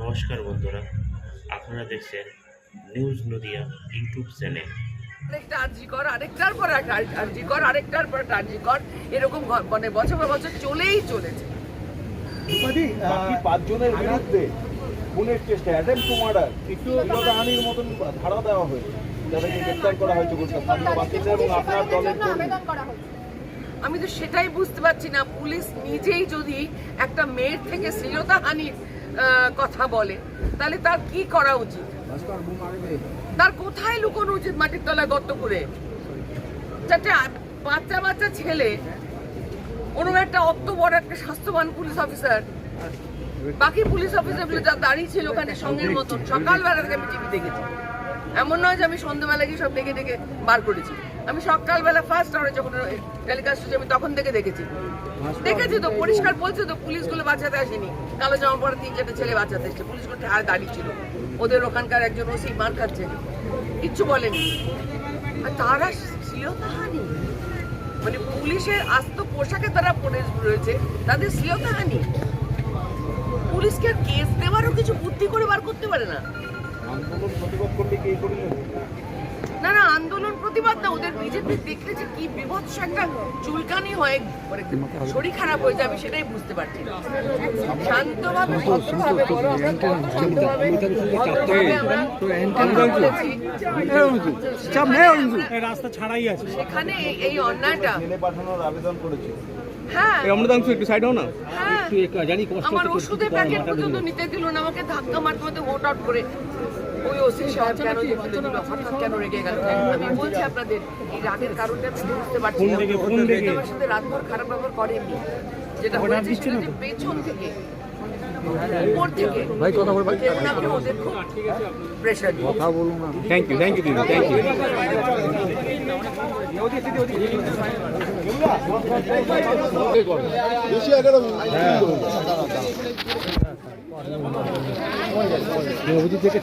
নমস্কার বন্ধুরা আপনারা দেখছেন নিউজ নদিয়া ইউটিউব চ্যানেল। আরেকটা আর্জি কর আরেকটার পর একটা আর্জি কর আরেকটার পর একটা আর্জি কর এরকম মানে বছর পর বছর চলেই চলেছে। পাঁচজনের বিরুদ্ধে খুনের চেষ্টা অ্যাটেম্প টু মার্ডার হানির মতন ধারা দেওয়া হয়েছে যাদেরকে গ্রেপ্তার করা হয়েছে কলকাতা এবং আপনার দলের আমি তো সেটাই বুঝতে পারছি না। পুলিশ নিজেই যদি একটা মেয়ের থেকে শ্লীলতাহানির কথা বলে, তাহলে তার কি করা উচিত? তার কোথায় লুকোনো উচিত মাটির তলায় গর্ত করে? আ- বাচ্চা বাচ্চা ছেলে ওরকম একটা অত বড় একটা স্বাস্থ্যবান পুলিশ অফিসার, বাকি পুলিশ অফিসারগুলো যা দাঁড়িয়ে ছিল ওখানে সঙ্গের মতন সকালবেলা আমি টিভি দেখেছি। এমন নয় যে আমি সন্ধ্যাবেলা গিয়ে সব ডেকে ডেকে বার করেছি। আমি সকালবেলা ফার্স্ট আওয়ারে যখন টেলিকাস্ট হচ্ছে আমি তখন থেকে দেখেছি। দেখেছি তো পরিষ্কার বলছে তো পুলিশগুলো বাঁচাতে আসেনি। কালো জামা পরে তিন চারটে ছেলে বাঁচাতে এসছে। পুলিশগুলো আর দাঁড়িয়ে ছিল। ওদের ওখানকার একজন ওসি মার খাচ্ছে। কিচ্ছু বলেনি। আর তারা শ্লীলতাহানি মানে পুলিশের আস্ত পোশাকে তারা পরে রয়েছে তাদের শ্লীলতাহানি পুলিশকে কেস দেওয়ারও কিছু বুদ্ধি করে বার করতে পারে না। না না আন্দোলন প্রতিবাদ না ওদের বিজেপি দেখলে যে কি বিভৎস একটা চুলকানি হয় মানে শরীর খারাপ হয়ে যাবে সেটাই বুঝতে পারছি না শান্তভাবে ভদ্রভাবে বলো আমরা কত শান্তভাবে ভদ্রভাবে আমরা কথা বলেছি। রাস্তা ছাড়াই আছে সেখানে এই- এই অন্যায়টা পাঠানোর আবেদন করেছে হ্যাঁ। অমৃতাংশু একটু সাইড হও না। হ্যাঁ। আমার ওষুধের প্যাকেট পর্যন্ত নিতে দিল না আমাকে ধাক্কা মারতে মারতে ভোট আউট করে ওই ওসি সাহেব কেন হঠাৎ কেন রেগে গেল? আমি বলছি আপনাদের এই রাগের কারণটা আমি বুঝতে পারছি না। দেখে, ফোন কিন্তু দেখে। আমার সাথে রাতভর খারাপ ব্যবহার করেননি যেটা হয়েছে সেটা যে পেছন থেকে ভাই কথা বল ভাই ওদের খুব thank you thank you thank you থেকে